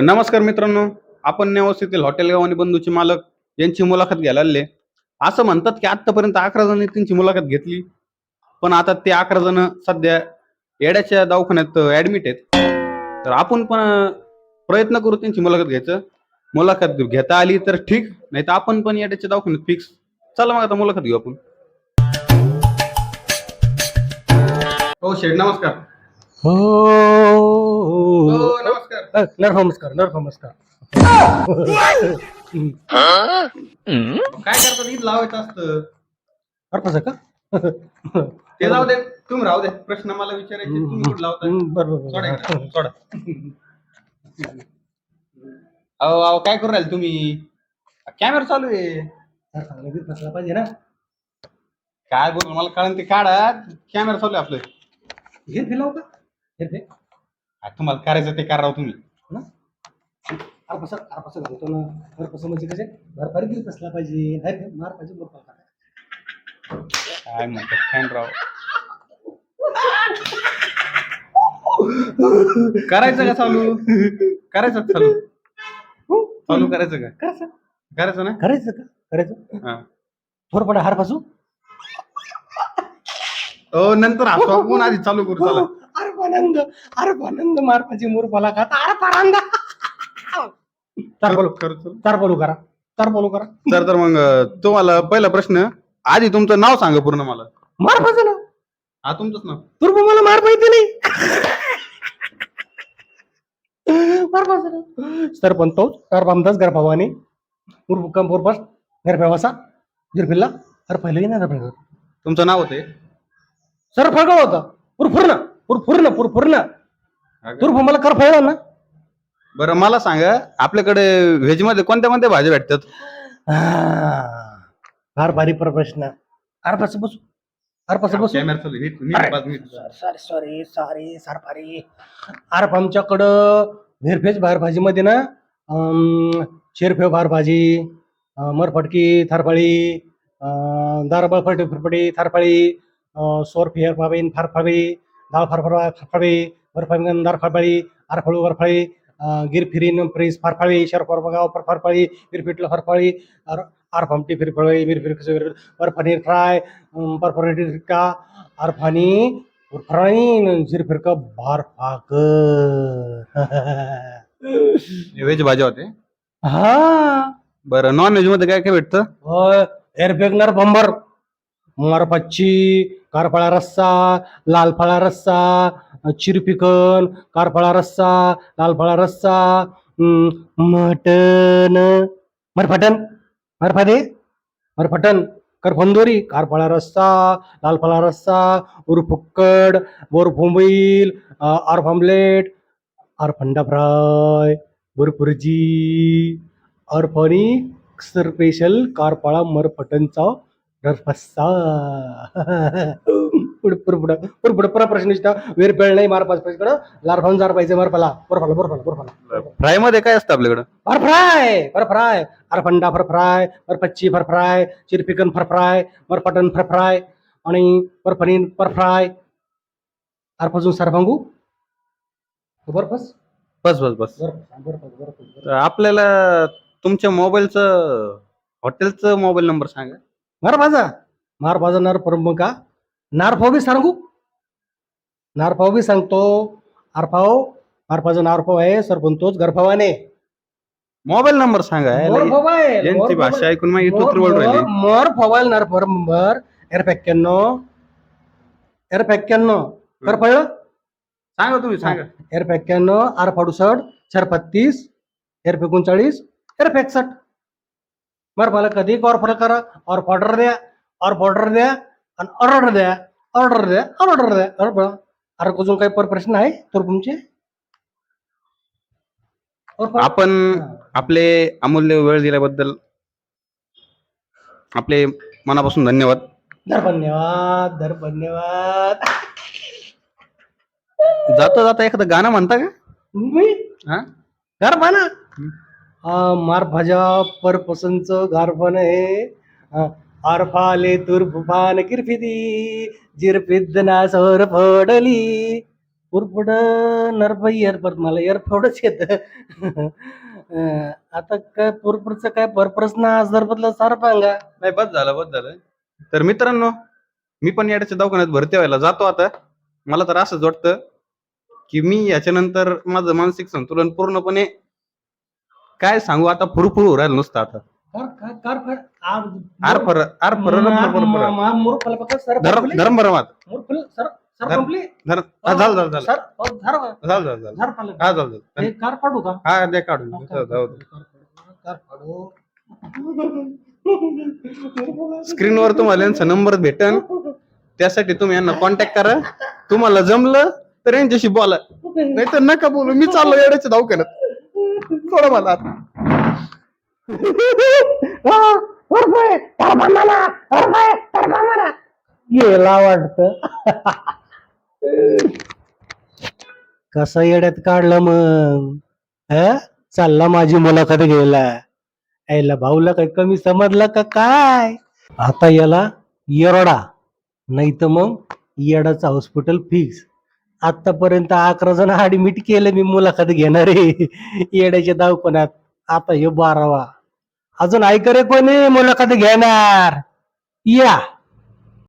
नमस्कार मित्रांनो. आपण नेवास येथील हॉटेल गावानी बंधूचे मालक यांची मुलाखत घ्यायला आले असं म्हणतात की आतापर्यंत अकरा जण त्यांची मुलाखत घेतली. पण आता ते अकरा जण सध्या येड्याच्या दवाखान्यात ऍडमिट आहेत. तर आपण पण प्रयत्न करू त्यांची मुलाखत घ्यायचं. मुलाखत घेता आली तर ठीक नाही तर आपण पण येड्याच्या दवाखान्यात फिक्स चला मग आता मुलाखत घेऊ आपण. हो शेठ नमस्कार. हो नमस्कार. नर नमस्कार नर नमस्कार. काय करतात? ईद लावायचं असतं. अर्पस का? ते जाऊ दे. तुम्ही राहू दे. प्रश्न मला विचारायचे तुम्ही कुठं लावताय? बरोबर सोडा इकडं, सोडा. अहो अहो काय करू राहिले तुम्ही? कॅमेरा चालू आहे. बसला पाहिजे ना. काय बोल मला कळण ते काढा. कॅमेरा चालू आहे आपलं. हे फिलाव का? हे फे तुम्हाला करायचं ते करा राव तुम्ही. अर्पस अर्पस घालतो ना. अर्पस म्हणजे कसे? भरपारी दिली बसला पाहिजे? नाही रे, मार पाहिजे बोल काय म्हणतात फॅन राव? करायचं का चालू? करायचं का चालू? चालू करायचं का? करायचं. करायचं ना? करायचं का? करायचं? हा. थोडं पडा हार पासू हो नंतर हसू आपण आधी चालू करू चला. अर्पानंद अर्पानंद मार पाहिजे मोरपाला खाता अर्पानंद तर बोलू करू चला. तर बोलू करा तर बोलू करा. तर तर मग तुम्हाला पहिला प्रश्न आधी तुमचं नाव सांगा पूर्ण मला. मार पाहिजे ना हा तुमचंच नाव. तुर्ब मला मार पाहिजे नाही. मार पाहिजे ना सरपंच तर बामदास गरभावानी उर्फ कंपोरपास गरभावासा जिरपिल्ला अरे पहिलं ना पहिलं तुमचं नाव होते? सर फळगळ होता पुरफुर्ण पुरफुर्ण पुरफुर्ण तुर्फ मला कर फळला ना. बरं मला सांगा आपल्याकडे व्हेजमध्ये कोणत्या कोणत्या भाज्या भेटतात? फार भारी प्रश्न. अरे बस बसू. अरे बस. सॉरी सॉरी सॉरी सर फारी अरे आमच्याकडं व्हेरफेज बाहेर भाजीमध्ये ना अं, शेरफेव बाहेर भाजी अं, मरफटकी थारफाळी दारबळ फटे फरफडी थारफाळी अं, सोर फेर फाबीन फारफाळी दाळ फारफाळा फारफाळी बर्फांगण दार फारफाळी आरफळू बर्फाळी अं, गिरफिरीन प्रेस फारफाळी शरफार बगाव फारफाळी गिरफिटला फारफाळी आरफामटी फिरफळी मिरफिर कसं बर्फानीर फ्राय बर्फानी टिक्का आरफानी उरफराणी झिरफिरका भार फाकर व्हेज भाज्या होते? हा. बरं नॉन व्हेजमध्ये काय काय भेटतं? होय एअरबॅगनर बंबर मारपाची कारफळा रस्सा लालफळा रस्सा चिरपिकन कारफळा रस्सा लालफळा रस्सा मटन मरफटन मरफादे मरफटन करफंदोरी कारफळा रस्सा लालफळा रस्सा उरफुक्कड बोर आर्फ ऑमलेट आरफंडा फ्राय बुरपुरजी अर्फणी स्पेशल कारपाळा मरफटनचा पुरा प्रश्न वेर पेळ नाही मार पाच कडं लार खाऊन जार पाहिजे मरफला बरफला बरफला बरफला फ्रायमध्ये काय असतं आपल्याकडं? फर फ्राय फर फ्राय. अरफंडा फर फ्राय मरपच्ची फर फ्राय चिरपिकन फर फ्राय मरपटन फर फ्राय आणि परफनीन पर फ्राय. अरफजून सरभांगू बरफस बस. बस बस बरफस बरफस बरफस तर आपल्याला तुमच्या मोबाईलचं हॉटेलचं मोबाईल नंबर सांगा. मार माझा मार माझा नार परंपका नारफाव बी सांगू? नारफाव बी सांगतो. आरफाव मारफाचा नारफाव आहे सरपंतोच गरफावाने मोबाईल नंबर सांगा मोर यांची भाषा ऐकून राहिली. मोर मोबाईल नार पर नंबर एर एक्क्याण्णव एर एक्क्याण्णव कर पडलं सांगा तुम्ही सांगा. एर एक्क्याण्णव आर अडुसष्ट चार बत्तीस एर एकोणचाळीस एर एकसष्ट बरं मला कधी ऑर्डर करा और ऑर्डर द्या और ऑर्डर द्या आणि ऑर्डर द्या ऑर्डर द्या ऑर्डर द्या अरे बघा अरे अजून काही पर प्रश्न आहे तर तुमचे आपण आपले अमूल्य वेळ दिल्याबद्दल आपले मनापासून धन्यवाद. धन्यवाद धन्यवाद. जाता जाता एखादं गाणं म्हणता का? मी? हा? घर पाना मार भाजा पर पसंत गारपण आहे आरफाले तुरफान किरफिदी जिरपिद्दना सर फडली. पुरपुड नरफ एअरपोर्ट मला एअरपोर्टच येत. आता काय पुरपुडचं काय पर्पज ना आजार बदला सार पांगा. नाही बस झालं बस झालं. तर मित्रांनो मी पण याच्या दवाखान्यात भरती व्हायला जातो आता. मला तर असंच वाटतं की मी याच्यानंतर माझं मानसिक संतुलन पूर्णपणे काय सांगू? आता फुरफुर होऊ राहिलं नुसतं आता. कार फार आर धर्म धर्म भरमात हा, झालं झालं झालं. हो. झालं झालं झालं. हा झालं झालं. हे हा दे काढून. जाऊ दे. स्क्रीनवर तुम्हाला यांचा नंबर भेटन. त्यासाठी तुम्ही यांना कॉन्टॅक्ट करा. तुम्हाला जमलं तर यांच्याशी बोला. नाही तर नका बोलू. मी चाललो येण्याच्या दवाखान्यात. सोड मला. गेला वाटत. कसा येड्यात काढलं मग? ह चालला माझी मुलाखत घ्यायला. यायला भाऊला काही कमी समजलं का काय? आता याला येरडा. नाही तर मग येडाचं हॉस्पिटल फिक्स आतापर्यंत अकरा जण ऍडमिट केलं मी मुलाखत घेणारे येड्याच्या दवाखान्यात. आता हे बारावा. अजून ऐक रे कोणी मुलाखत घेणार? या.